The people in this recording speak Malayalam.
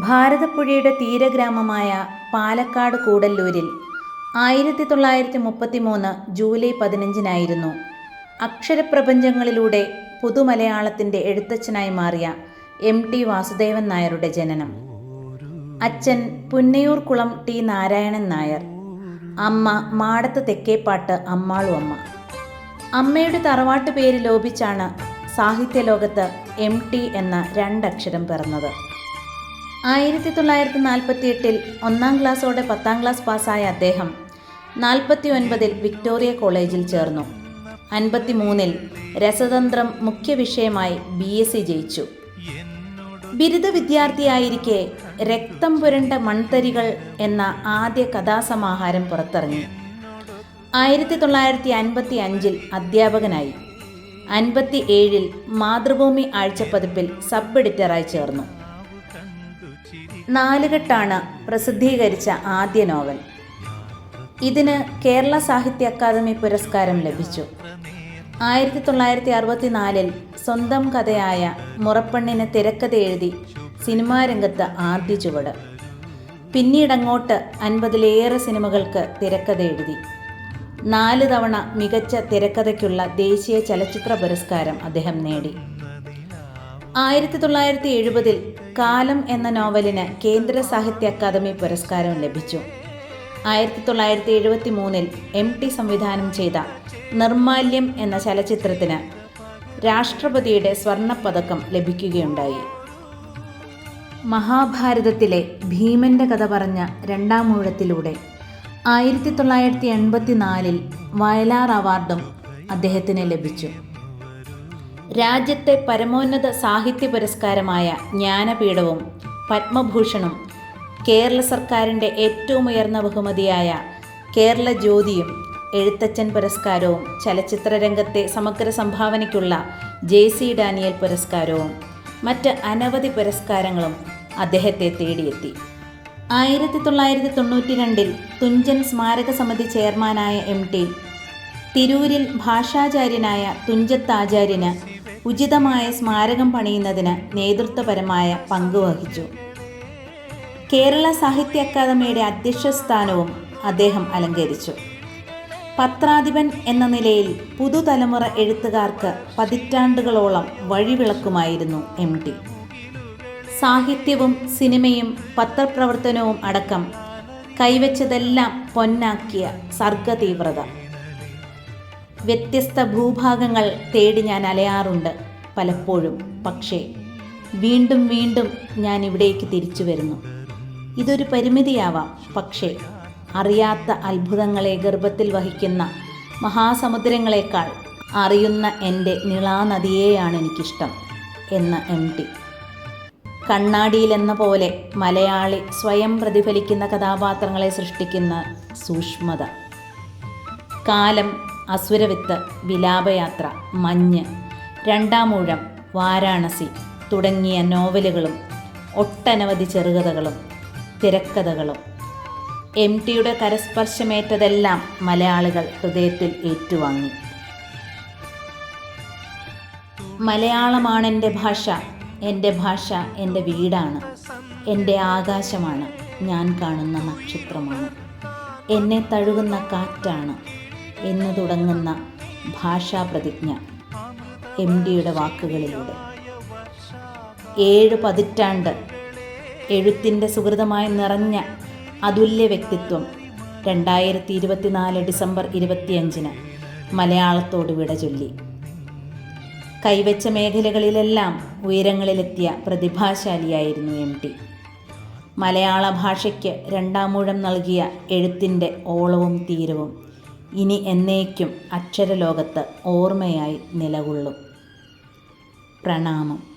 ഭാരതപ്പുഴയുടെ തീരഗ്രാമമായ പാലക്കാട് കൂടല്ലൂരിൽ ആയിരത്തി തൊള്ളായിരത്തി മുപ്പത്തി മൂന്ന് ജൂലൈ പതിനഞ്ചിനായിരുന്നു അക്ഷരപ്രപഞ്ചങ്ങളിലൂടെ പുതുമലയാളത്തിന്റെ എഴുത്തച്ഛനായി മാറിയ എം ടി വാസുദേവൻ നായരുടെ ജനനം. അച്ഛൻ പുന്നയൂർക്കുളം ടി നാരായണൻ നായർ. അമ്മ മാടത്ത് തെക്കേപ്പാട്ട് അമ്മാളു അമ്മ. അമ്മയുടെ തറവാട്ട് പേര് ലോപിച്ചാണ് സാഹിത്യലോകത്ത് എം ടി എന്ന രണ്ടക്ഷരം പിറന്നത്. ആയിരത്തി തൊള്ളായിരത്തി നാൽപ്പത്തി എട്ടിൽ ഒന്നാം ക്ലാസ്സോടെ പത്താം ക്ലാസ് പാസ്സായ അദ്ദേഹം നാൽപ്പത്തി ഒൻപതിൽ വിക്ടോറിയ കോളേജിൽ ചേർന്നു. അൻപത്തി മൂന്നിൽ രസതന്ത്രം മുഖ്യ വിഷയമായി ബി എസ് സി ജയിച്ചു. ബിരുദ വിദ്യാർത്ഥിയായിരിക്കെ രക്തം പുരണ്ട മൺതരികൾ എന്ന ആദ്യ കഥാസമാഹാരം പുറത്തിറങ്ങി. ആയിരത്തി തൊള്ളായിരത്തി അൻപത്തി അഞ്ചിൽ അധ്യാപകനായി. അൻപത്തി ഏഴിൽ മാതൃഭൂമി ആഴ്ചപ്പതിപ്പിൽ സബ് എഡിറ്ററായി ചേർന്നു. നാലുകെട്ടാണ് പ്രസിദ്ധീകരിച്ച ആദ്യ നോവൽ. ഇതിന് കേരള സാഹിത്യ അക്കാദമി പുരസ്കാരം ലഭിച്ചു. ആയിരത്തി തൊള്ളായിരത്തി അറുപത്തിനാലിൽ സ്വന്തം കഥയായ മുറപ്പെണ്ണിന് തിരക്കഥ എഴുതി സിനിമാ രംഗത്ത് ആദ്യ ചുവട്. പിന്നീടങ്ങോട്ട് അൻപതിലേറെ സിനിമകൾക്ക് തിരക്കഥ എഴുതി. നാല് തവണ മികച്ച തിരക്കഥയ്ക്കുള്ള ദേശീയ ചലച്ചിത്ര പുരസ്കാരം അദ്ദേഹം നേടി. ആയിരത്തി തൊള്ളായിരത്തി എഴുപതിൽ കാലം എന്ന നോവലിന് കേന്ദ്ര സാഹിത്യ അക്കാദമി പുരസ്കാരം ലഭിച്ചു. ആയിരത്തി തൊള്ളായിരത്തി എഴുപത്തി മൂന്നിൽ എം ടി സംവിധാനം ചെയ്ത നിർമാല്യം എന്ന ചലച്ചിത്രത്തിന് രാഷ്ട്രപതിയുടെ സ്വർണപ്പതക്കം ലഭിക്കുകയുണ്ടായി. മഹാഭാരതത്തിലെ ഭീമന്റെ കഥ പറഞ്ഞ രണ്ടാം ഊഴത്തിലൂടെ ആയിരത്തി തൊള്ളായിരത്തി എൺപത്തി നാലിൽ വയലാർ അവാർഡും അദ്ദേഹത്തിന് ലഭിച്ചു. രാജ്യത്തെ പരമോന്നത സാഹിത്യ പുരസ്കാരമായ ജ്ഞാനപീഠവും പത്മഭൂഷണും കേരള സർക്കാരിന്റെ ഏറ്റവും ഉയർന്ന ബഹുമതിയായ കേരള ജ്യോതിയും എഴുത്തച്ഛൻ പുരസ്കാരവും ചലച്ചിത്ര രംഗത്തെ സമഗ്ര സംഭാവനയ്ക്കുള്ള ജെ സി ഡാനിയൽ പുരസ്കാരവും മറ്റ് അനവധി പുരസ്കാരങ്ങളും അദ്ദേഹത്തെ തേടിയെത്തി. ആയിരത്തി തൊള്ളായിരത്തി തൊണ്ണൂറ്റി രണ്ടിൽ തുഞ്ചൻ സ്മാരക സമിതി ചെയർമാനായ എം ടി തിരൂരിൽ ഭാഷാചാര്യനായ തുഞ്ചത്താചാര്യന് ഉചിതമായ സ്മാരകം പണിയുന്നതിന് നേതൃത്വപരമായ പങ്ക് വഹിച്ചു. കേരള സാഹിത്യ അക്കാദമിയുടെ അധ്യക്ഷ സ്ഥാനവും അദ്ദേഹം അലങ്കരിച്ചു. പത്രാധിപൻ എന്ന നിലയിൽ പുതുതലമുറ എഴുത്തുകാർക്ക് പതിറ്റാണ്ടുകളോളം വഴിവിളക്കുമായിരുന്നു എം ടി. സാഹിത്യവും സിനിമയും പത്രപ്രവർത്തനവും അടക്കം കൈവച്ചതെല്ലാം പൊന്നാക്കിയ സർഗതീവ്രത. വ്യത്യസ്ത ഭൂഭാഗങ്ങൾ തേടി ഞാൻ അലയാറുണ്ട് പലപ്പോഴും. പക്ഷേ വീണ്ടും വീണ്ടും ഞാൻ ഇവിടേക്ക് തിരിച്ചു വരുന്നു. ഇതൊരു പരിമിതിയാവാം. പക്ഷേ അറിയാത്ത അത്ഭുതങ്ങളെ ഗർഭത്തിൽ വഹിക്കുന്ന മഹാസമുദ്രങ്ങളെക്കാൾ അറിയുന്ന എന്റെ നിളാനദിയെയാണ് എനിക്കിഷ്ടം എന്ന് എം ടി. കണ്ണാടിയിലെന്ന പോലെ മലയാളി സ്വയം പ്രതിഫലിക്കുന്ന കഥാപാത്രങ്ങളെ സൃഷ്ടിക്കുന്ന സൂക്ഷ്മത. കാലം അസുരവിത്ത് വിലാപയാത്ര മഞ്ഞ് രണ്ടാമൂഴം വാരാണസി തുടങ്ങിയ നോവലുകളും ഒട്ടനവധി ചെറുകഥകളും തിരക്കഥകളും. എം ടിയുടെ കരസ്പർശമേറ്റതെല്ലാം മലയാളികൾ ഹൃദയത്തിൽ ഏറ്റുവാങ്ങി. മലയാളമാണെന്റെ ഭാഷ എന്റെ ഭാഷ എന്റെ വീടാണ്. എന്റെ ആകാശമാണ്. ഞാൻ കാണുന്ന നക്ഷത്രമാണ്. എന്നെ തഴുകുന്ന കാറ്റാണ്. എന്ന് തുടങ്ങുന്ന ഭാഷാ പ്രതിജ്ഞ എം ഡിയുടെ വാക്കുകളിലൂടെ. ഏഴ് പതിറ്റാണ്ട് എഴുത്തിന്റെ സുഹൃതമായി നിറഞ്ഞ അതുല്യ വ്യക്തിത്വം രണ്ടായിരത്തി ഇരുപത്തിനാല് ഡിസംബർ ഇരുപത്തിയഞ്ചിന് മലയാളത്തോട് വിട ചൊല്ലി. കൈവച്ച മേഖലകളിലെല്ലാം ഉയരങ്ങളിലെത്തിയ പ്രതിഭാശാലിയായിരുന്നു എം ടി. മലയാള ഭാഷയ്ക്ക് രണ്ടാമൂഴം നൽകിയ എഴുത്തിന്റെ ഓളവും തീരവും ഇനി എന്നേക്കും അക്ഷരലോകത്ത് ഓർമ്മയായി നിലകൊള്ളും. പ്രണാമം.